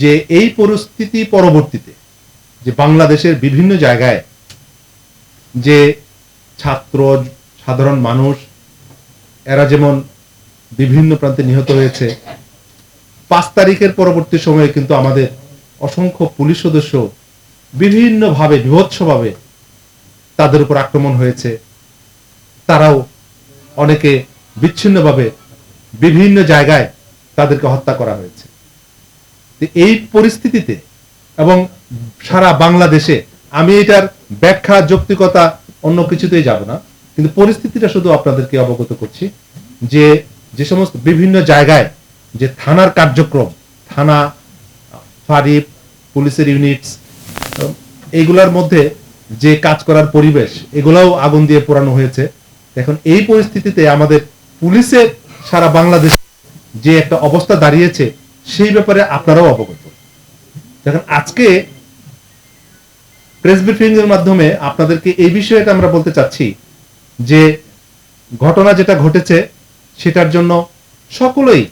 যে এই পরিস্থিতি পরবর্তীতে, যে বাংলাদেশের বিভিন্ন জায়গায় যে ছাত্র, সাধারণ মানুষ, এরা যেমন বিভিন্ন প্রান্তে নিহত হয়েছে, পাঁচ তারিখের পরবর্তী সময়ে কিন্তু আমাদের অসংখ্য পুলিশ সদস্য বিভিন্নভাবে বিভৎসভাবে তাদের উপর আক্রমণ হয়েছে। তারাও অনেকে বিচ্ছিন্নভাবে বিভিন্ন জায়গায় তাদেরকে হত্যা করা হয়েছে। এই পরিস্থিতিতে এবং সারা বাংলাদেশে আমি এটার ব্যাখ্যা, যৌক্তিকতা অন্য কিছুতেই যাব না। কিন্তু পরিস্থিতিটা শুধু আপনাদেরকে অবগত করছি যে যে সমস্ত বিভিন্ন জায়গায় যে থানার কার্যক্রম, থানা, ফাঁড়ি, পুলিশের ইউনিটস, এইগুলোর মধ্যে যে কাজ করার পরিবেশ, এগুলাও আগুন দিয়ে পোড়ানো হয়েছে। এখন এই পরিস্থিতিতে আমাদের পুলিশের সারা বাংলাদেশ যে একটা অবস্থা দাঁড়িয়েছে সেই ব্যাপারে আপনারাও অবগত। দেখেন, আজকে প্রেস ব্রিফিং এর মাধ্যমে আপনাদেরকে এই বিষয়টা আমরা বলতে চাচ্ছি যে, ঘটনা যেটা ঘটেছে, সেটার জন্য সকলেই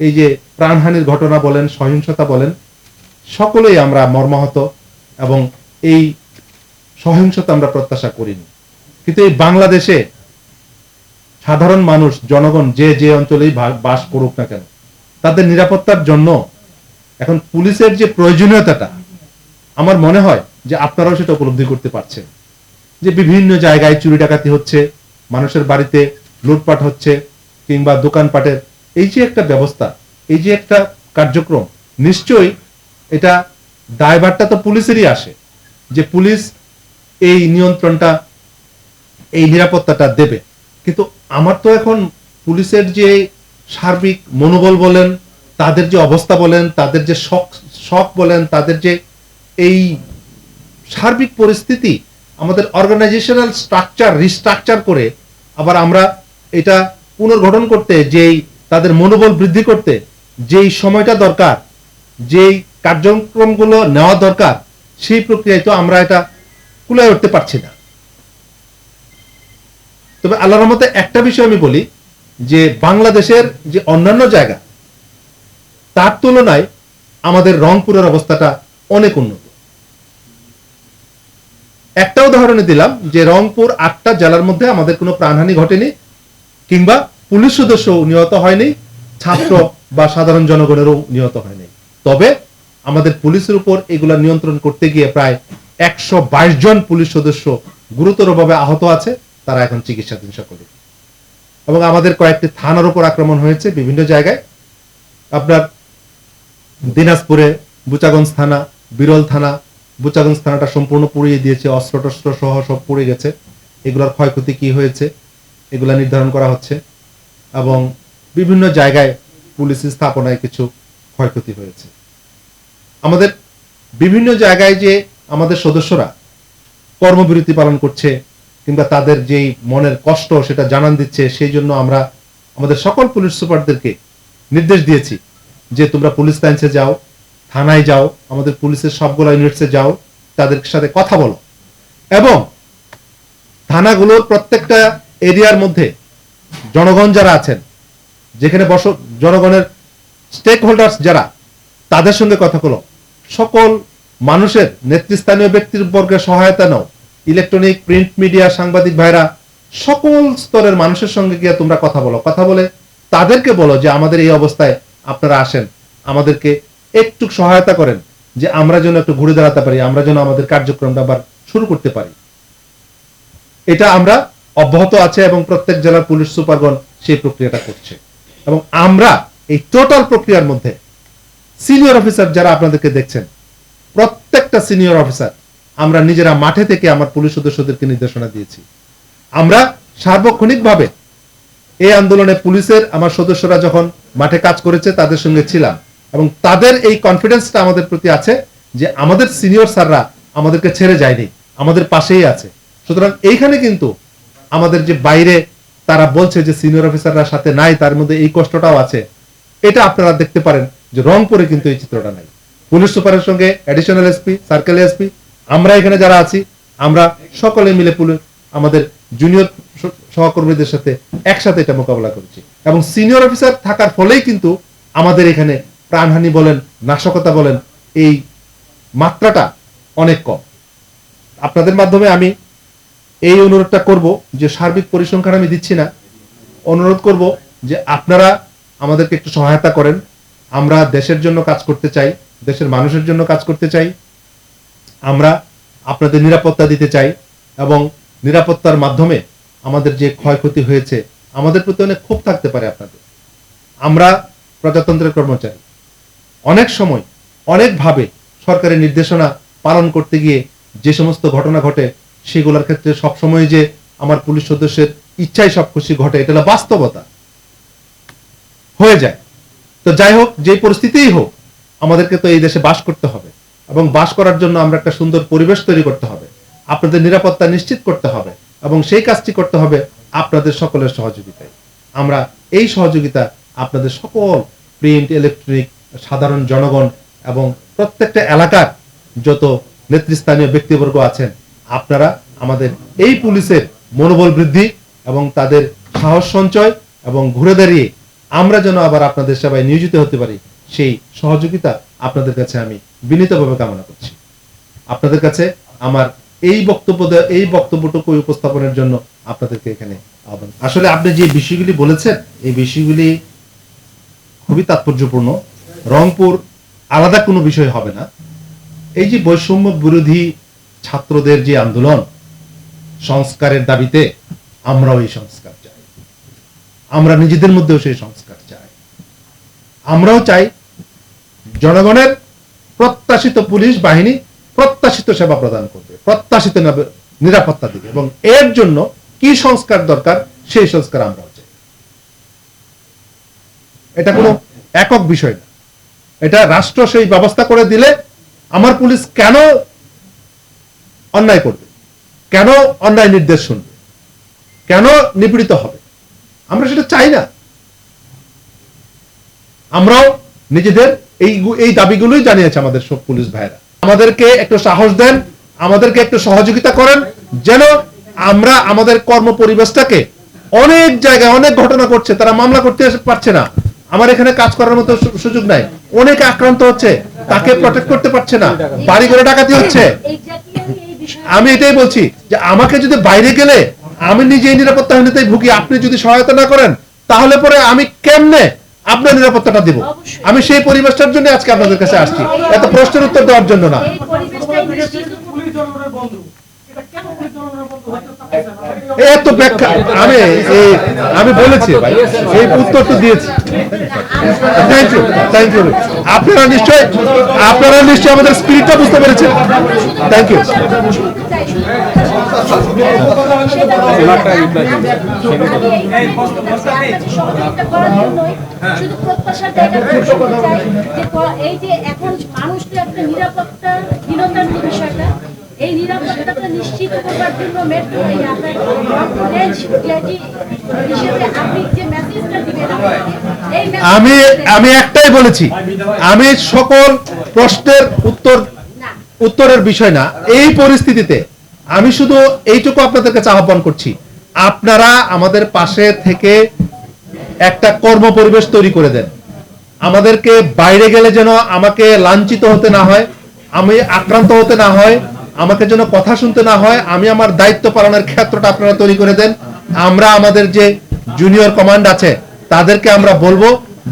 এই যে প্রাণহানির ঘটনা বলেন, সহিংসতা বলেন, সকলেই আমরা মর্মাহত এবং এই সহিংসতা আমরা প্রত্যাশা করিনি। কিন্তু এই বাংলাদেশে সাধারণ মানুষ, জনগণ, যে যে অঞ্চলেই বাস করুক না কেন তাদের নিরাপত্তার জন্য। এখন পুলিশের যে প্রয়োজনীয়তাটা, আমার মনে হয় যে আপনারাও সেটা উপলব্ধি করতে পারছেন। যে বিভিন্ন জায়গায় চুরি ডাকাতি হচ্ছে, মানুষের বাড়িতে লুটপাট হচ্ছে, কিংবা দোকানপাটের, এই যে একটা ব্যবস্থা, এই যে একটা কার্যক্রম, নিশ্চয়ই এটা দায়ভারটা তো পুলিশেরই আসে। যে পুলিশ এই নিয়ন্ত্রণটা, এই নিরাপত্তাটা দেবে। কিন্তু আমার তো এখন পুলিশের যে সার্বিক মনোবল বলেন, তাদের যে অবস্থা বলেন, তাদের যে শখ শখ বলেন, তাদের যে এই সার্বিক পরিস্থিতি, আমাদের অর্গানাইজেশনাল স্ট্রাকচার রিস্ট্রাকচার করে আবার আমরা এটা পুনর্গঠন করতে, যেই তাদের মনোবল বৃদ্ধি করতে, যেই সময়টা দরকার, যেই কার্যক্রমগুলো নেওয়া দরকার, সেই প্রক্রিয়ায় তো আমরা এটা কুলায় উঠতে পারছি না। তবে আল্লাহর রহমতে একটা বিষয় আমি বলি যে বাংলাদেশের যে অন্যান্য জায়গা, তার তুলনায় আমাদের রংপুরের অবস্থাটা অনেক উন্নত। একটা উদাহরণে দিলাম যে রংপুর আটটা জেলার মধ্যে আমাদের কোনো প্রাণহানি ঘটেনি, কিংবা পুলিশ সদস্য নিহত হয়নি, ছাত্র বা সাধারণ জনগণেরও নিহত হয়নি। তবে আমাদের পুলিশের উপর এগুলা নিয়ন্ত্রণ করতে গিয়ে প্রায় একশো বাইশ জন পুলিশ সদস্য গুরুতরভাবে আহত আছে, তারা এখন চিকিৎসাধীন সকলে। এবং আমাদের কয়েকটি থানার উপর আক্রমণ হয়েছে বিভিন্ন জায়গায়। আপনার দিনাজপুরে বুচাগঞ্জ থানা, বিরল থানা, বুচাগঞ্জ থানাটা সম্পূর্ণ পুড়িয়ে দিয়েছে অস্ত্র টস্ত্র সহ সব পুড়ে গেছে। এগুলোর ক্ষয়ক্ষতি কি হয়েছে, এগুলা নির্ধারণ করা হচ্ছে এবং বিভিন্ন জায়গায় পুলিশ স্থাপনায় কিছু ক্ষয়ক্ষতি হয়েছে। আমাদের বিভিন্ন জায়গায় যে আমাদের সদস্যরা কর্মবিরতি পালন করছে কিংবা তাদের যেই মনের কষ্ট সেটা জানান দিচ্ছে, সেই জন্য আমরা আমাদের সকল পুলিশ সুপারদেরকে নির্দেশ দিয়েছি যে তোমরা পুলিশ লাইন্সে যাও, থানায় যাও, আমাদের পুলিশের সবগুলো ইউনিটসে যাও, তাদের সাথে কথা বলো। এবং থানাগুলোর প্রত্যেকটা এরিয়ার মধ্যে জনগণ যারা আছেন, যেখানে বস, জনগণের স্টেক হোল্ডার্স যারা, তাদের সঙ্গে কথা বলো। সকল মানুষের নেতৃস্থানীয় ব্যক্তির বর্গের সহায়তা নাও। ইলেকট্রনিক, প্রিন্ট মিডিয়া, সাংবাদিক ভাইরা, সকল স্তরের মানুষের সঙ্গে গিয়ে তোমরা কথা বলো। কথা বলে তাদেরকে বলো যে আমাদের এই অবস্থায় আপনারা আসেন। আমাদেরকে একটু সহায়তা করেন যে আমরা যেন একটু ঘুরে দাঁড়াতে পারি, আমরা যেন আমাদের কার্যক্রমটা আবার শুরু করতে পারি। এটা আমরা অব্যাহত আছে এবং প্রত্যেক জেলার পুলিশ সুপারগণ সেই প্রক্রিয়াটা করছে। এবং আমরা এই টোটাল প্রক্রিয়ার মধ্যে সিনিয়র অফিসার যারা আপনাদেরকে দেখছেন, প্রত্যেকটা সিনিয়র অফিসার আমরা নিজেরা মাঠে থেকে আমার পুলিশ সদস্যদেরকে নির্দেশনা দিয়েছি। আমরা সার্বক্ষণিকভাবে এই আন্দোলনে পুলিশের আমার সদস্যরা যখন মাঠে কাজ করেছে, তাদের সঙ্গে ছিলাম এবং তাদের এই কনফিডেন্সটা আমাদের প্রতি আছে যে আমাদের সিনিয়র স্যাররা আমাদেরকে ছেড়ে যায়নি, আমাদের পাশেই আছে। সুতরাং এইখানে কিন্তু আমাদের যে বাইরে তারা বলছে যে সিনিয়র অফিসাররা সাথে নাই, তার মধ্যে এই কষ্টটাও আছে। এটা আপনারা দেখতে পারেন যে রংপুরে কিন্তু এই চিত্রটা নাই। পুলিশ সুপারের সঙ্গে অ্যাডিশনাল এসপি সার্কেল এসপি আমরা এখানে যারা আছি, আমরা সকলে মিলে পুলিশ আমাদের জুনিয়র সহকর্মীদের সাথে একসাথে এটা মোকাবেলা করেছি। এবং সিনিয়র অফিসার থাকার ফলেই কিন্তু আমাদের এখানে প্রাণহানি বলেন, নাশকতা বলেন, এই মাত্রাটা অনেক কম। আপনাদের মাধ্যমে আমি এই অনুরোধটা করব যে সার্বিক পরিসংখ্যান আমি দিচ্ছি না। অনুরোধ করব যে আপনারা আমাদেরকে একটু সহায়তা করেন। আমরা দেশের জন্য কাজ করতে চাই, দেশের মানুষের জন্য কাজ করতে চাই। আপনাদের নিরাপত্তা দিতে চাই এবং নিরাপত্তার মাধ্যমে আমাদের যে ক্ষয়ক্ষতি হয়েছে, আমাদের প্রতি অনেক ক্ষোভ থাকতে পারে আপনাদের। আমরা প্রজাতন্ত্রের কর্মচারী। অনেক সময়, অনেকভাবে সরকারের নির্দেশনা পালন করতে গিয়ে যে সমস্ত ঘটনা ঘটে, সেগুলোর ক্ষেত্রে সবসময় যে আমার পুলিশ সদস্যের ইচ্ছাই সব খুশি ঘটে, এটা হলো বাস্তবতা। হয়ে যায়। তো যাই হোক যে পরিস্থিতিই হোক, আমাদেরকে তো এই দেশে বাস করতে হবে। এবং বাস করার জন্য আমরা একটা সুন্দর পরিবেশ তৈরি করতে হবে। আপনাদের নিরাপত্তা নিশ্চিত করতে হবে এবং সেই কাজটি করতে হবে আপনাদের সকলের সহযোগিতায়। আমরা এই সহযোগিতা আপনাদের সকল প্রিন্ট ইলেকট্রিক সাধারণ জনগণ এবং প্রত্যেকটা এলাকার যত নেতৃস্থানীয় ব্যক্তিবর্গ আছেন, আপনারা আমাদের এই পুলিশের মনোবল বৃদ্ধি এবং তাদের সাহস সঞ্চয় এবং ঘুরে দাঁড়িয়ে আমরা যেন আবার আপনাদের সেবায় নিয়োজিত হতে পারি। সেই সহযোগিতা আপনাদের কাছে আমি বিনীতভাবে কামনা করছি। আপনাদের কাছে আমার এই বক্তব্য এই বক্তব্যটুকু উপস্থাপনের জন্য আপনাদেরকে এখানে আহ্বান। আসলে আপনি যে বিষয়গুলি বলেছেন, এই বিষয়গুলি খুবই তাৎপর্যপূর্ণ। রংপুর আলাদা কোনো বিষয় হবে না। এই যে বৈষম্য বিরোধী ছাত্রদের যে আন্দোলন, সংস্কারের দাবিতে আমরাও এই সংস্কার চাই। আমরা নিজেদের মধ্যেও সেই সংস্কার আমরাও চাই জনগণের প্রত্যাশিত পুলিশ বাহিনী প্রত্যাশিত সেবা প্রদান করবে, প্রত্যাশিত নিরাপত্তা দিবে এবং এর জন্য কি সংস্কার দরকার, সেই সংস্কার আমরাও চাই। এটা কোনো একক বিষয় না। এটা রাষ্ট্র সেই ব্যবস্থা করে দিলে আমার পুলিশ কেন অন্যায় করবে? কেন অন্যায় নির্দেশ শুনবে? কেন নিপীড়িত হবে? আমরা সেটা চাই না। আমরাও নিজেদের এই এই দাবিগুলোই জানিয়েছে আমাদের সব পুলিশ ভাইরা আমাদেরকে একটু সাহস দেন, আমাদেরকে একটু সহযোগিতা করেন, যেন আমরা আমাদের কর্ম পরিবেশটাকে অনেক জায়গায় অনেক ঘটনা ঘটছে, তারা মামলা করতে পারছে না। আমার এখানে কাজ করার মতো সুযোগ নাই। অনেক আক্রান্ত হচ্ছে, তাকে প্রটেক্ট করতে পারছে না। বাড়ি ঘরে ডাকাতি হচ্ছে। আমি এটাই বলছি যে আমাকে যদি বাইরে গেলে আমি নিজেই নিরাপত্তাহীনতায় ভুগি, আপনি যদি সহায়তা না করেন, তাহলে পরে আমি কেমনে আপনার নিরাপত্তাটা দেব। আমি সেই পরিবেশটার জন্য আজকে আপনাদের কাছে আসছি। এত প্রশ্নের উত্তর দেওয়ার জন্য না। এত ব্যাখ্যা আমি আমি বলেছি ভাই এই উত্তর তো দিয়েছি। থ্যাংক ইউ থ্যাংক ইউ আপনারা নিশ্চয় আপনারা নিশ্চয় আমাদের স্পিরিটটা বুঝতে পেরেছেন। থ্যাংক ইউ শুধু সেটা সহযোগিতা করার জন্যই শুধু প্রত্যাশার জায়গা থেকে শুনতে চাই যে প- এই যে এখন মানুষকে একটা নিরাপত্তাহীনতার যে বিষয়টা এই নিরাপত্তাটা নিশ্চিত করবার জন্য মেট্রো এই আপনার রংপুর রেঞ্জ ডিআইজি হিসেবে আপনি যে মেসেজটা দিবেন আমাদেরকে, এই message- আমি আমি একটাই বলেছি আমি সকল প্রশ্নের উত্তর উত্তরের বিষয় না এই পরিস্থিতিতে আমি শুধু এইটুকু আপনাদের কাছে আহ্বান করছি, আপনারা আমাদের পাশে থেকে একটা কর্ম পরিবেশ তৈরি করে দেন। আমাদেরকে বাইরে গেলে যেন আমাকে লাঞ্ছিত হতে না হয়, আমি আক্রান্ত হতে না হয়, আমাকে যেন কথা শুনতে না হয়, আমি আমার দায়িত্ব পালনের ক্ষেত্রটা আপনারা তৈরি করে দেন। আমরা আমাদের যে জুনিয়র কমান্ড আছে, তাদেরকে আমরা বলব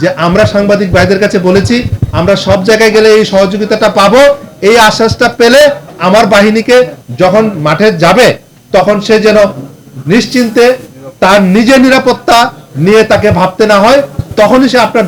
যে, আমরা সাংবাদিক ভাইদের কাছে বলেছি, আমরা সব জায়গায় গেলে এই সহযোগিতাটা পাবো। এই আশ্বাসটা পেলে আমার বাহিনীকে যখন মাঠে যাবে, তখন সে যেন নিশ্চিন্তে তার নিজের নিরাপত্তা নিয়ে তাকে ভাবতে না হয়, তখনই সে আপনার